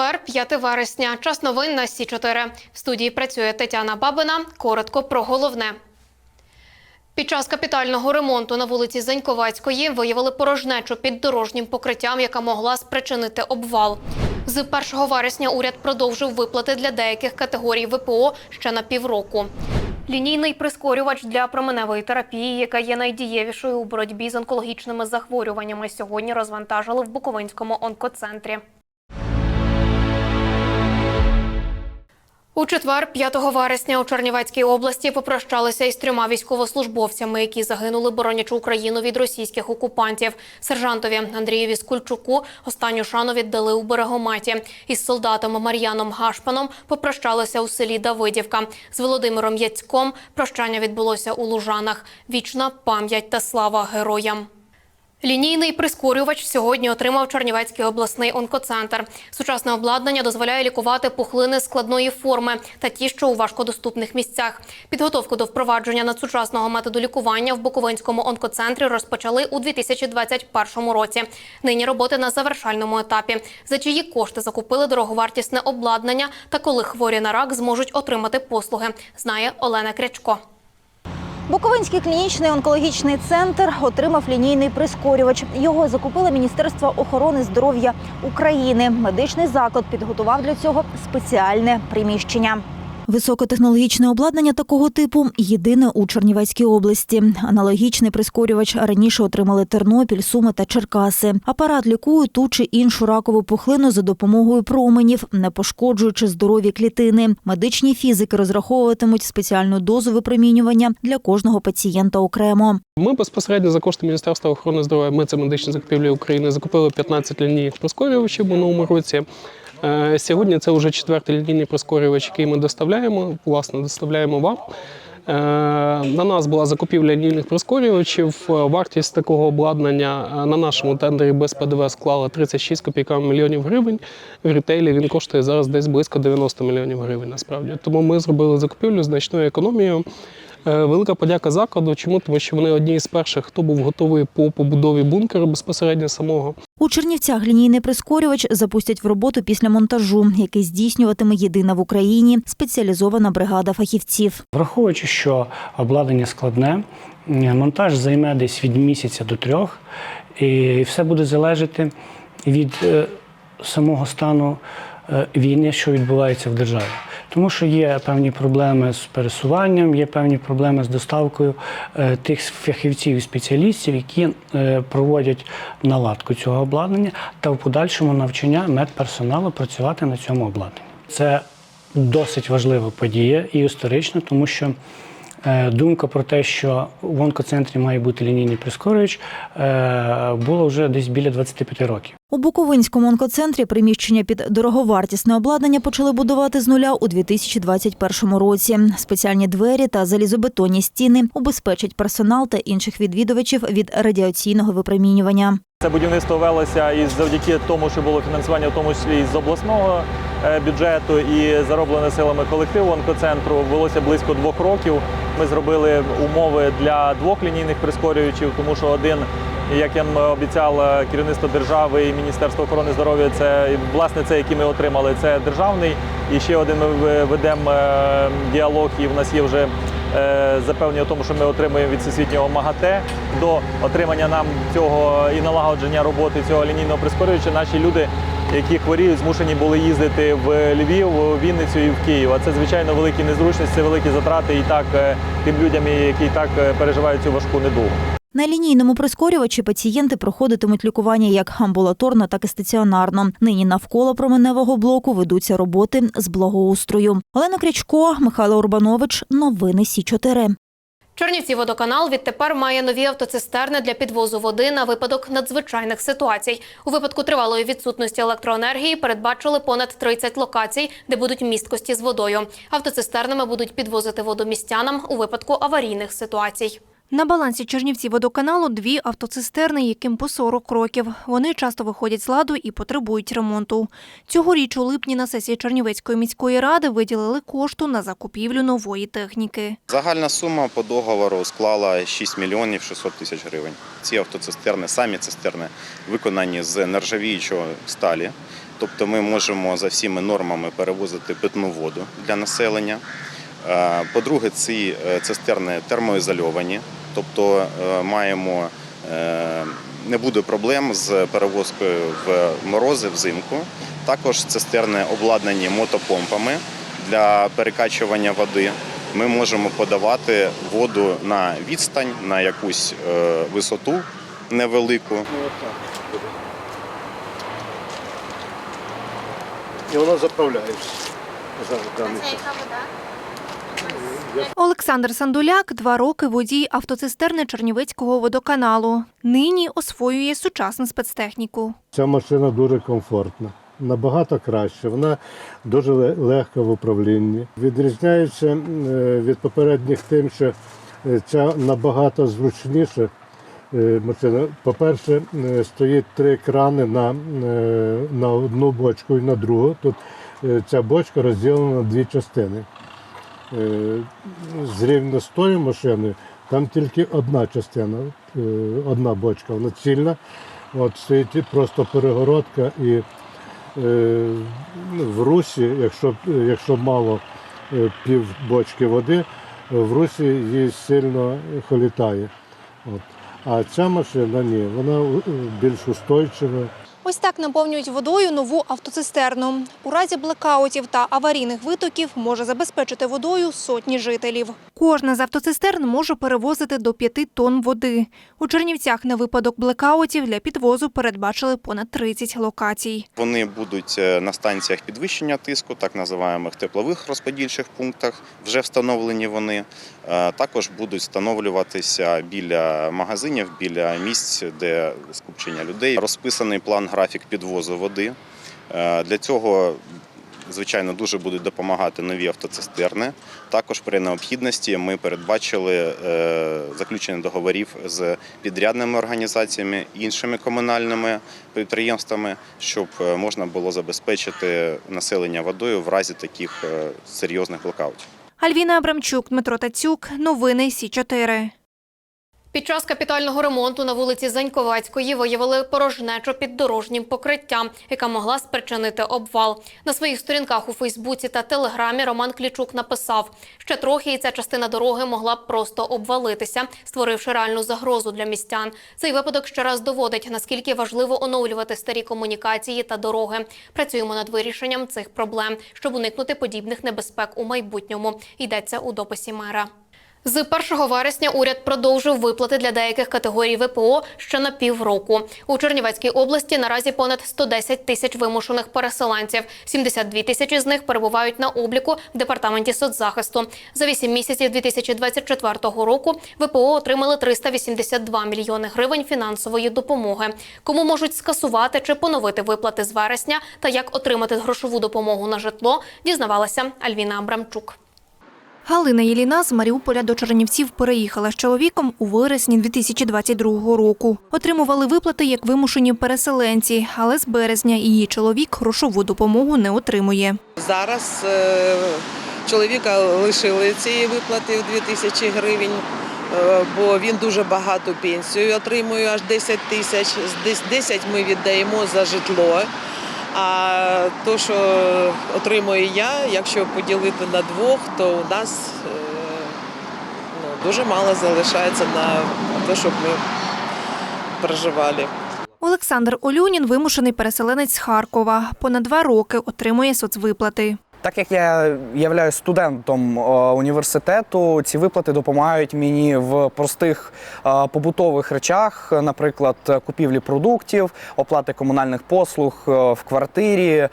четвер, 5 вересня. Час новин на Сі 4 В студії працює Тетяна Бабина. Коротко про головне. Під час капітального ремонту на вулиці Заньковецької виявили порожнечу під дорожнім покриттям, яка могла спричинити обвал. З 1 вересня уряд продовжив виплати для деяких категорій ВПО ще на півроку. Лінійний прискорювач для променевої терапії, яка є найдієвішою у боротьбі з онкологічними захворюваннями, сьогодні розвантажили в Буковинському онкоцентрі. У четвер, 5 вересня, у Чернівецькій області попрощалися із трьома військовослужбовцями, які загинули, боронячи Україну від російських окупантів. Сержантові Андрієві Скульчуку останню шану віддали у берегометі. Із солдатом Мар'яном Гашпаном попрощалися у селі Давидівка. З Володимиром Яцьком прощання відбулося у Лужанах. Вічна пам'ять та слава героям. Лінійний прискорювач сьогодні отримав Чернівецький обласний онкоцентр. Сучасне обладнання дозволяє лікувати пухлини складної форми та ті, що у важкодоступних місцях. Підготовку до впровадження надсучасного методу лікування в Буковинському онкоцентрі розпочали у 2021 році. Нині роботи на завершальному етапі. За чиї кошти закупили дороговартісне обладнання та коли хворі на рак зможуть отримати послуги, знає Олена Крячко. Буковинський клінічний онкологічний центр отримав лінійний прискорювач. Його закупило Міністерство охорони здоров'я України. Медичний заклад підготував для цього спеціальне приміщення. Високотехнологічне обладнання такого типу єдине у Чернівецькій області. Аналогічний прискорювач раніше отримали Тернопіль, Суми та Черкаси. Апарат лікує ту чи іншу ракову пухлину за допомогою променів, не пошкоджуючи здорові клітини. Медичні фізики розраховуватимуть спеціальну дозу випромінювання для кожного пацієнта окремо. Ми безпосередньо за кошти Міністерства охорони здоров'я, ми це медичні закупівлі України, закупили 15 лінійних прискорювачів минулому році. Е, Сьогодні це вже четвертий лінійний прискорювач, який ми доставляємо, власне, доставляємо вам. Е, На нас була закупівля лінійних прискорювачів. Е, Вартість такого обладнання на нашому тендері без ПДВ склала 36 копійками мільйонів гривень. В рітейлі він коштує зараз десь близько 90 мільйонів гривень. Насправді тому ми зробили закупівлю значною економією. Е, Велика подяка закладу. Чому? Тому що вони одні з перших, хто був готовий по побудові бункеру безпосередньо самого. У Чернівцях лінійний прискорювач запустять в роботу після монтажу, який здійснюватиме єдина в Україні спеціалізована бригада фахівців. Враховуючи, що обладнання складне, монтаж займе десь від місяця до трьох, і все буде залежати від е, самого стану е, війни, що відбувається в державі. Тому що є певні проблеми з пересуванням, є певні проблеми з доставкою е, тих фахівців і спеціалістів, які е, проводять наладку цього обладнання та в подальшому навчання медперсоналу працювати на цьому обладнанні. Це досить важлива подія і історична, тому що думка про те, що в онкоцентрі має бути лінійний прискорювач, е, було вже десь біля 25 років. У Буковинському онкоцентрі приміщення під дороговартісне обладнання почали будувати з нуля у 2021 році. Спеціальні двері та залізобетонні стіни убезпечать персонал та інших відвідувачів від радіаційного випромінювання. Це будівництво велося і завдяки тому, що було фінансування, в тому числі і з обласного е, бюджету, і зароблене силами колективу онкоцентру, велося близько двох років. Ми зробили умови для двох лінійних прискорювачів, тому що один, як я обіцяв керівництво держави і Міністерство охорони здоров'я, це власне це, який ми отримали, це державний. І ще один ми ведемо е, діалог, і в нас є вже е, запевнення в тому, що ми отримуємо від всесвітнього МАГАТЕ до отримання нам цього і налагодження роботи цього лінійного прискорювача. Наші люди, які хворіють, змушені були їздити в Львів, в Вінницю і в Київ. А це звичайно великі незручності, великі затрати і так е, тим людям, які так е, переживають цю важку недугу. На лінійному прискорювачі пацієнти проходитимуть лікування як амбулаторно, так і стаціонарно. Нині навколо променевого блоку ведуться роботи з благоустрою. Олена Крячко, Михайло Урбанович. Новини Сі 4 Чернівці водоканал відтепер має нові автоцистерни для підвозу води на випадок надзвичайних ситуацій. У випадку тривалої відсутності електроенергії передбачили понад 30 локацій, де будуть місткості з водою. Автоцистернами будуть підвозити воду містянам у випадку аварійних ситуацій. На балансі Чернівці водоканалу дві автоцистерни, яким по 40 років. Вони часто виходять з ладу і потребують ремонту. Цьогоріч у липні на сесії Чернівецької міської ради виділили кошту на закупівлю нової техніки. Загальна сума по договору склала 6 мільйонів 600 тисяч гривень. Ці автоцистерни, самі цистерни, виконані з нержавіючої сталі. тобто ми можемо за всіми нормами перевозити питну воду для населення. Е, По-друге, ці е, цистерни термоізольовані, тобто е, маємо не буде проблем з перевозкою в морози взимку. Також цистерни обладнані мотопомпами для перекачування води. Ми можемо подавати воду на відстань, на якусь висоту невелику. І воно заправляється. Зараз даний час. Олександр Сандуляк два роки водій автоцистерни Чернівецького водоканалу. Нині освоює сучасну спецтехніку. Ця машина дуже комфортна, набагато краще. Вона дуже легка в управлінні. Відрізняється е, від попередніх тим, що е, ця набагато зручніша е, машина. По-перше, стоїть три крани на, на одну бочку і на другу. Тут ця бочка розділена на дві частини. Е, з тою машиною, там тільки одна частина, е, одна бочка, вона цільна. От стоїть просто перегородка і е, в русі, якщо, якщо мало пів бочки води, в русі її сильно холітає. От. А ця машина ні, вона більш устойчива. Ось так наповнюють водою нову автоцистерну. У разі блекаутів та аварійних витоків може забезпечити водою сотні жителів. Кожна з автоцистерн може перевозити до 5 тонн води. У Чернівцях на випадок блекаутів для підвозу передбачили понад 30 локацій. Вони будуть е, на станціях підвищення тиску, так називаємих теплових розподільчих пунктах. Вже встановлені вони. Е, Також будуть встановлюватися біля магазинів, біля місць, де скупчення людей. Розписаний план графік підвозу води. Е, Для цього Звичайно, дуже будуть допомагати нові автоцистерни. Також при необхідності ми передбачили е, заключення договорів з підрядними організаціями, іншими комунальними підприємствами, щоб е, можна було забезпечити населення водою в разі таких серйозних блокаутів. Альвіна Абрамчук, Дмитро Тацюк. Новини Сі 4 Під час капітального ремонту на вулиці Заньковецької виявили порожнечу під дорожнім покриттям, яка могла спричинити обвал. На своїх сторінках у Фейсбуці та Телеграмі Роман Клічук написав, ще трохи і ця частина дороги могла б просто обвалитися, створивши реальну загрозу для містян. Цей випадок ще раз доводить, наскільки важливо оновлювати старі комунікації та дороги. Працюємо над вирішенням цих проблем, щоб уникнути подібних небезпек у майбутньому. Йдеться у дописі мера. З 1 вересня уряд продовжив виплати для деяких категорій ВПО ще на півроку. У Чернівецькій області наразі понад 110 тисяч вимушених переселенців. 72 тисячі з них перебувають на обліку в департаменті соцзахисту. За 8 місяців 2024 року ВПО отримали 382 мільйони гривень фінансової допомоги. Кому можуть скасувати чи поновити виплати з вересня та як отримати грошову допомогу на житло, дізнавалася Альвіна Абрамчук. Галина Єліна з Маріуполя до Чернівців переїхала з чоловіком у вересні 2022 року. Отримували виплати як вимушені переселенці, але з березня її чоловік грошову допомогу не отримує. Зараз е, чоловіка лишили цієї виплати в 2000 гривень, е, бо він дуже багато пенсію отримує, аж 10 тисяч. З дес- 10 ми віддаємо за житло. А то, що отримую я, якщо поділити на двох, то у нас е, ну, дуже мало залишається на те, щоб ми проживали. Олександр Олюнін вимушений переселенець з Харкова. Понад два роки отримує соцвиплати. Так як я являюсь студентом е, університету, ці виплати допомагають мені в простих е, побутових речах, наприклад, купівлі продуктів, оплати комунальних послуг е, в квартирі,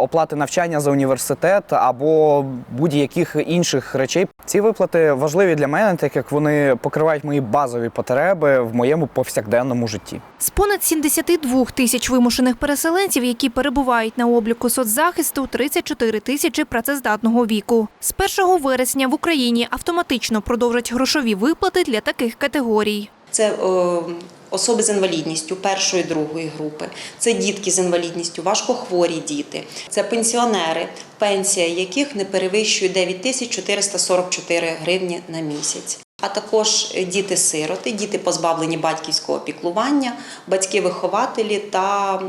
оплати навчання за університет або будь-яких інших речей. Ці виплати важливі для мене, так як вони покривають мої базові потреби в моєму повсякденному житті. З понад 72 тисяч вимушених переселенців, які перебувають на обліку соцзахисту, 34 тисячі працездатного віку. З 1 вересня в Україні автоматично продовжать грошові виплати для таких категорій. Це о, особи з інвалідністю першої другої групи, це дітки з інвалідністю, важкохворі діти, це пенсіонери, пенсія яких не перевищує 9444 гривні на місяць. а також діти-сироти, діти позбавлені батьківського піклування, батьки-вихователі та е,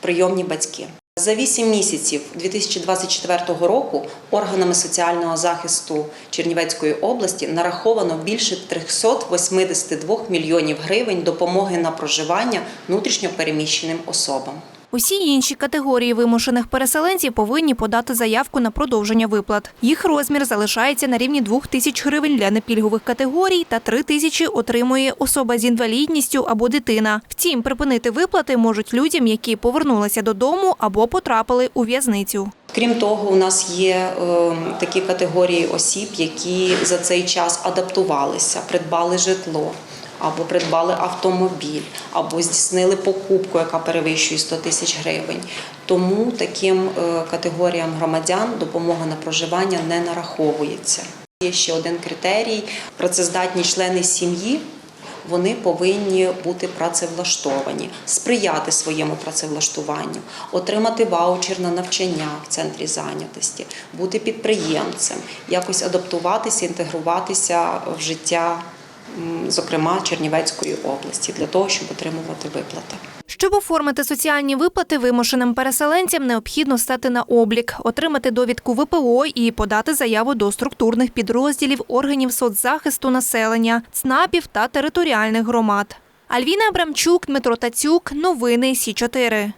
прийомні батьки. За 8 місяців 2024 року органами соціального захисту Чернівецької області нараховано більше 382 мільйонів гривень допомоги на проживання внутрішньопереміщеним особам. Усі інші категорії вимушених переселенців повинні подати заявку на продовження виплат. Їх розмір залишається на рівні 2 тисяч гривень для непільгових категорій та 3 тисячі отримує особа з інвалідністю або дитина. Втім, припинити виплати можуть людям, які повернулися додому або потрапили у в'язницю. Крім того, у нас є е, такі категорії осіб, які за цей час адаптувалися, придбали житло. Або придбали автомобіль, або здійснили покупку, яка перевищує 100 тисяч гривень. Тому таким е, категоріям громадян допомога на проживання не нараховується. Є ще один критерій: працездатні члени сім'ї вони повинні бути працевлаштовані, сприяти своєму працевлаштуванню, отримати ваучер на навчання в центрі зайнятості, бути підприємцем, якось адаптуватися, інтегруватися в життя, зокрема Чернівецької області, для того, щоб отримувати виплати. Щоб оформити соціальні виплати вимушеним переселенцям, необхідно стати на облік, отримати довідку ВПО і подати заяву до структурних підрозділів органів соцзахисту населення, ЦНАПів та територіальних громад. Альвіна Абрамчук, Дмитро Тацюк. Новини Сі 4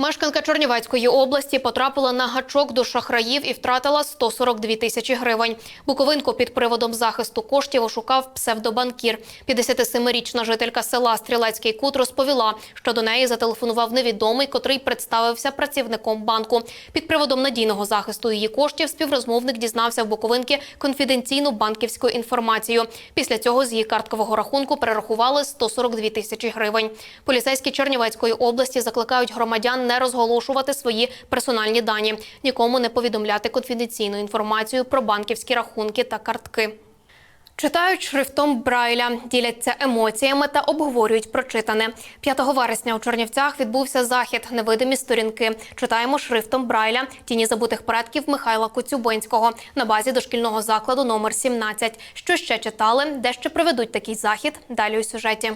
Мешканка Чернівецької області потрапила на гачок до шахраїв і втратила 142 тисячі гривень. Буковинку під приводом захисту коштів ошукав псевдобанкір. 57-річна жителька села Стрілецький Кут розповіла, що до неї зателефонував невідомий, котрий представився працівником банку. Під приводом надійного захисту її коштів співрозмовник дізнався в Буковинки конфіденційну банківську інформацію. Після цього з її карткового рахунку перерахували 142 тисячі гривень. Поліцейські Чернівецької області закликають громадян не розголошувати свої персональні дані, нікому не повідомляти конфіденційну інформацію про банківські рахунки та картки. Читають шрифтом Брайля, діляться емоціями та обговорюють прочитане. 5 вересня у Чернівцях відбувся захід Невидимі сторінки. Читаємо шрифтом Брайля тіні забутих предків Михайла Коцюбинського на базі дошкільного закладу номер 17. Що ще читали, де ще проведуть такий захід? Далі у сюжеті.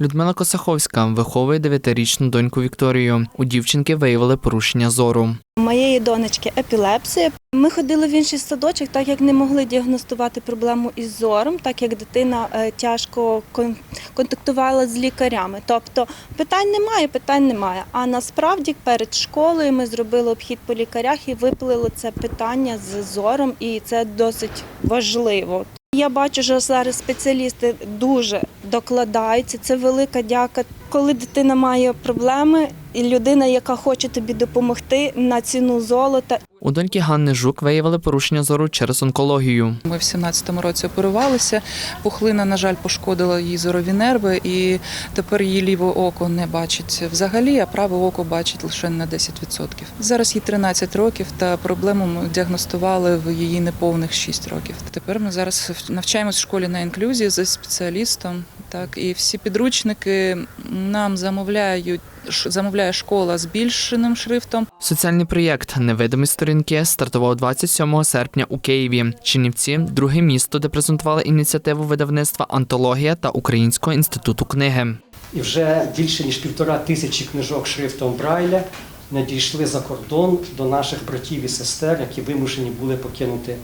Людмила Косаховська виховує дев'ятирічну доньку Вікторію. У дівчинки виявили порушення зору. Моєї донечки епілепсія. Ми ходили в інший садочок, так як не могли діагностувати проблему із зором, так як дитина е, тяжко кон- контактувала з лікарями. Тобто питань немає, питань немає. А насправді перед школою ми зробили обхід по лікарях і виплили це питання з зором, і це досить важливо. Я бачу, що зараз спеціалісти дуже докладаються. Це велика дяка. Коли дитина має проблеми, і людина, яка хоче тобі допомогти на ціну золота, У доньки Ганни Жук виявили порушення зору через онкологію. Ми в 17-му році оперувалися. Пухлина, на жаль, пошкодила її зорові нерви, і тепер її ліве око не бачить взагалі, а праве око бачить лише на 10%. Зараз їй 13 років, та проблему ми діагностували в її неповних 6 років. Тепер ми зараз навчаємось в школі на інклюзії зі спеціалістом. Так, і всі підручники нам замовляють замовляє школа збільшеним шрифтом. Соціальний проєкт Невидимі сторінки стартував 27 серпня у Києві. Чернівці друге місто, де презентували ініціативу видавництва Антологія та Українського інституту книги. І вже більше ніж півтора тисячі книжок шрифтом Брайля надійшли за кордон до наших братів і сестер, які вимушені були покинути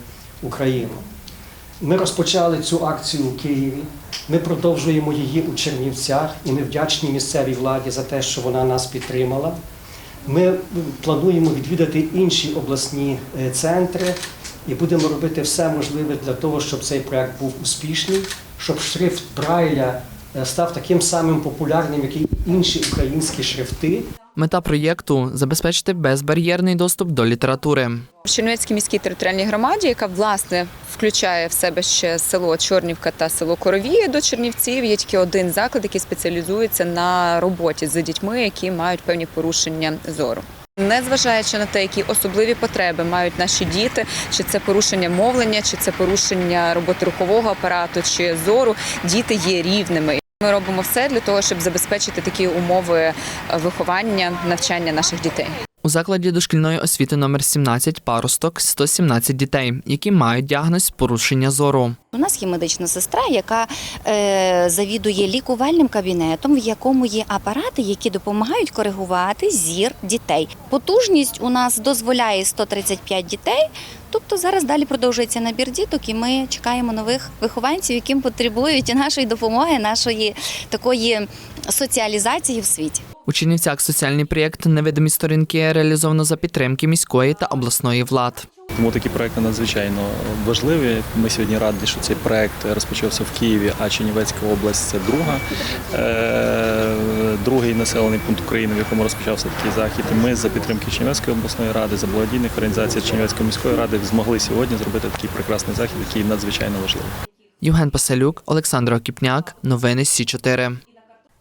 Україну. Ми розпочали цю акцію у Києві. Ми продовжуємо її у Чернівцях і ми вдячні місцевій владі за те, що вона нас підтримала. Ми плануємо відвідати інші обласні е, центри і будемо робити все можливе для того, щоб цей проект був успішний, щоб шрифт Брайля е, став таким самим популярним, як і інші українські шрифти. Мета проєкту забезпечити безбар'єрний доступ до літератури. В Чернівецькій міській територіальній громаді, яка власне включає в себе ще село Чорнівка та село Коровіє до Чернівців, є тільки один заклад, який спеціалізується на роботі з дітьми, які мають певні порушення зору. Незважаючи на те, які особливі потреби мають наші діти, чи це порушення мовлення, чи це порушення роботи рухового апарату, чи зору, діти є рівними. Ми робимо все для того, щоб забезпечити такі умови виховання, навчання наших дітей. У закладі дошкільної освіти номер 17 паросток 117 дітей, які мають діагноз порушення зору. У нас є медична сестра, яка е, завідує лікувальним кабінетом, в якому є апарати, які допомагають коригувати зір дітей. Потужність у нас дозволяє 135 дітей. Тобто зараз далі продовжується набір діток, і ми чекаємо нових вихованців, яким потребують нашої допомоги, нашої такої соціалізації в світі. У Чернівцях соціальний проєкт Невидимі сторінки реалізовано за підтримки міської та обласної влад. Тому такі проекти надзвичайно важливі. Ми сьогодні раді, що цей проект розпочався в Києві, а Чернівецька область це друга, е, другий населений пункт України, в якому розпочався такий захід. І ми за підтримки Чернівецької обласної ради, за благодійних організацій Чернівецької міської ради змогли сьогодні зробити такий прекрасний захід, який надзвичайно важливий. Євген Паселюк, Олександр Окіпняк. Новини Сі 4